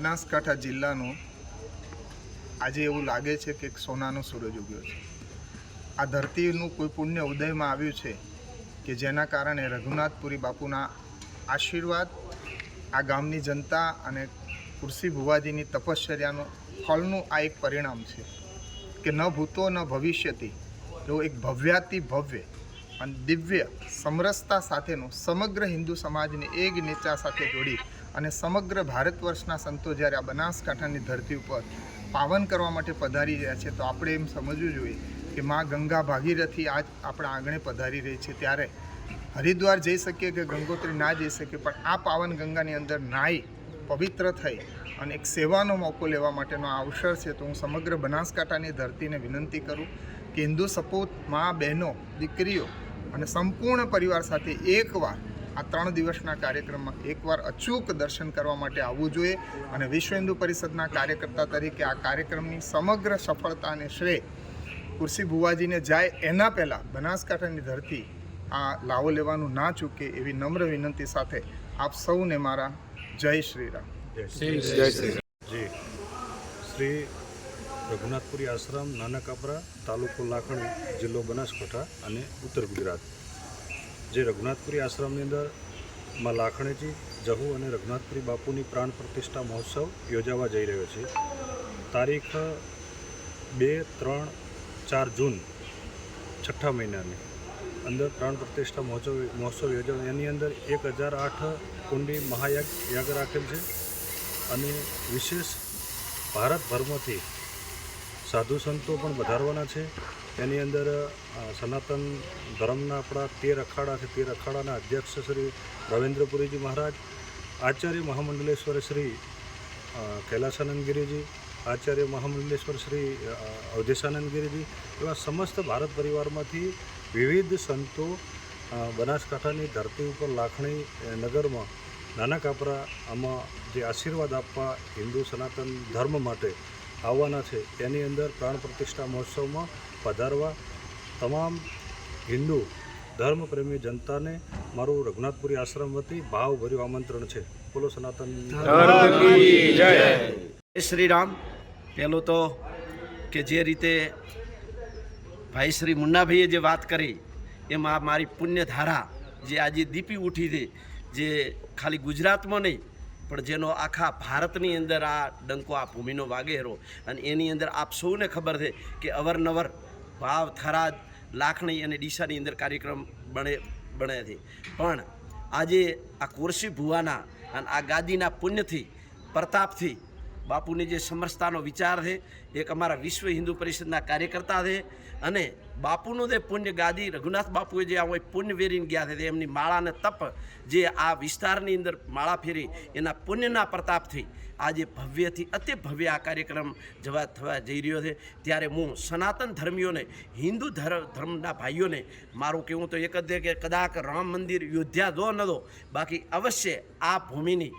બનાસકાંઠા જિલ્લાનું આજે એવું લાગે છે કે એક સોનાનો સૂરજ ઉગ્યો છે. આ ધરતીનું કોઈ પુણ્ય ઉદયમાં આવ્યું છે કે જેના કારણે રઘુનાથપુરી બાપુના આશીર્વાદ, આ ગામની જનતા અને કુર્સી ભુવાજીની તપશ્ચર્યાનું, ફળનું આ એક પરિણામ છે કે ન ભૂતો ન ભવિષ્યથી એવો એક ભવ્યાતિ ભવ્ય અને દિવ્ય સમરસતા સાથેનું સમગ્ર હિન્દુ સમાજને એક નેચા સાથે જોડી અને સમગ્ર ભારત વર્ષના સંતો જ્યારે આ બનાસકાંઠાની ધરતી ઉપર પાવન કરવા માટે પધારી રહ્યા છે, તો આપણે એમ સમજવું જોઈએ કે મા ગંગા ભાગીરથી આજ આપણા આંગણે પધારી રહી છે. ત્યારે હરિદ્વાર જઈ શકીએ કે ગંગોત્રી ના જઈ શકીએ, પણ આ પાવન ગંગાની અંદર નાહી પવિત્ર થઈ અને એક સેવાનો મોકો લેવા માટેનો આ અવસર છે, તો હું સમગ્ર બનાસકાંઠાની ધરતીને વિનંતી કરું કે હિન્દુ સપૂત મા બહેનો, દીકરીઓ અને સંપૂર્ણ પરિવાર સાથે એકવાર આ ત્રણ દિવસના કાર્યક્રમમાં એકવાર અચૂક દર્શન કરવા માટે આવવું જોઈએ અને વિશ્વ હિન્દુ પરિષદના કાર્યકર્તા તરીકે આ કાર્યક્રમની સમગ્ર સફળતા અને શ્રેય કુર્સી ભુવાજીને જાય એના પહેલાં બનાસકાંઠાની ધરતી આ લાવો લેવાનું ના ચૂકે એવી નમ્ર વિનંતી સાથે આપ સૌને મારા જય શ્રી રામ. જી. શ્રી રઘુનાથપુરી આશ્રમ નાના કાપરા તાલુકો લાખણી જિલ્લો બનાસકાંઠા અને ઉત્તર ગુજરાત. જે રઘુનાથપુરી આશ્રમની અંદરમાં લાખણીજી, જહુ અને રઘુનાથપુરી બાપુની પ્રાણ પ્રતિષ્ઠા મહોત્સવ યોજાવા જઈ રહ્યો છે. તારીખ બે ત્રણ ચાર જૂન છઠ્ઠા મહિનાની અંદર પ્રાણ પ્રતિષ્ઠા મહોત્સવ મહોત્સવ યોજાવા એની અંદર એક હજાર આઠ કુંડી મહાયજ્ઞ યાગ રાખેલ છે અને વિશેષ ભારતભરમાંથી સાધુ સંતો પણ વધારવાના છે. એની અંદર સનાતન ધર્મના આપણા તેર અખાડા છે. તેર અખાડાના અધ્યક્ષ શ્રી રવિન્દ્રપુરીજી મહારાજ, આચાર્ય મહામંડલેશ્વર શ્રી કૈલાસાનંદ ગિરિજી આચાર્ય મહામંડલેશ્વર શ્રી અવધેશાનંદ ગિરિજી એવા સમસ્ત ભારત પરિવારમાંથી વિવિધ સંતો બનાસકાંઠાની ધરતી ઉપર લાખણી નગરમાં નાના કાપરા, આમાં જે આશીર્વાદ આપવા હિન્દુ સનાતન ધર્મ માટે આવવાના છે. એની અંદર પ્રાણ પ્રતિષ્ઠા મહોત્સવમાં પધારવા તમામ હિન્દુ ધર્મપ્રેમી જનતાને મારું રઘુનાથપુરી આશ્રમ વતી ભાવભર્યું આમંત્રણ છે. બોલો સનાતન. જય. શ્રી રામ. પહેલું તો કે જે રીતે ભાઈ શ્રી મુન્નાભાઈએ જે વાત કરી, એમાં મારી પુણ્યધારા જે આજે દીપી ઉઠી છે, જે ખાલી ગુજરાતમાં નહીં, પણ જેનો આખા ભારતની અંદર આ ડંકો આ ભૂમિનો વાગેરો અને એની અંદર આપ સૌને ખબર છે કે અવરનવર ભાવ થરાદ લાખણી અને ડીસાની અંદર કાર્યક્રમ બને બને છે. પણ આજે આ કોરસી ભુવાના અને આ ગાદીના પુણ્યથી, પ્રતાપથી બાપુની જે સમરસતાનો વિચાર છે, એક અમારા વિશ્વ હિન્દુ પરિષદના કાર્યકર્તા છે અને બાપુનું જે પુણ્ય, ગાદી રઘુનાથ બાપુએ જે આ પુણ્ય વેરીને ગયા છે, એમની માળાને તપ જે આ વિસ્તારની અંદર માળા ફેરી, એના પુણ્યના પ્રતાપથી આજે ભવ્યથી અતિ ભવ્ય આ કાર્યક્રમ જવા થવા જઈ રહ્યો છે. ત્યારે હું સનાતન ધર્મીઓને, હિન્દુ ધર્મ ધર્મના ભાઈઓને, મારું કહેવું તો એક જ કે કદાચ રામ મંદિર યોધ્યા દો ન દો, બાકી અવશ્ય આ ભૂમિની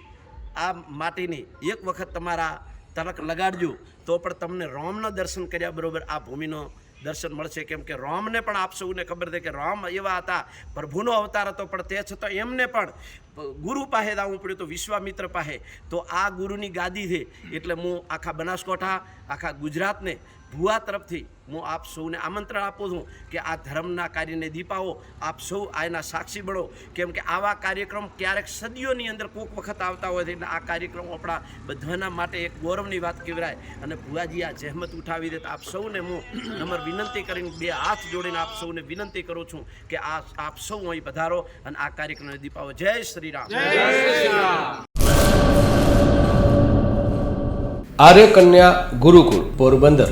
આ માટીની એક વખત તમારા તલક લગાડજો, તો પણ તમને રોમના દર્શન કર્યા બરાબર આ ભૂમિનો દર્શન મળશે. કેમ કે રોમને પણ આપ સૌને ખબર છે કે રોમ એવા હતા, પ્રભુનો અવતાર હતો, પણ તે છતાં એમને પણ ગુરુ પાસે આવવું પડ્યું તો વિશ્વામિત્ર પાસે. તો આ ગુરુની ગાદી છે, એટલે હું આખા બનાસકાંઠા, આખા ગુજરાતને ભુવા તરફથી હું આપ સૌને આમંત્રણ આપું છું કે આ ધર્મના કાર્યને દીપાવો. આપ સૌ આના સાક્ષી બનો. કેમ કે આવા કાર્યક્રમ ક્યારેક સદીઓની અંદર કોઈક વખત આવતા હોય છે એટલે આ કાર્યક્રમ આપણા બધાના માટે એક ગૌરવની વાત કહેવાય. અને ભુવાજી આ જહેમત ઉઠાવી દે તો આપ સૌને હું નમ્ર વિનંતી કરીને બે હાથ જોડીને આપ સૌને વિનંતી કરું છું કે આ આપ સૌ અહીં પધારો અને આ કાર્યક્રમને દીપાવો. જય શ્રી રામ. આર્ય કન્યા ગુરુકુળ પોરબંદર.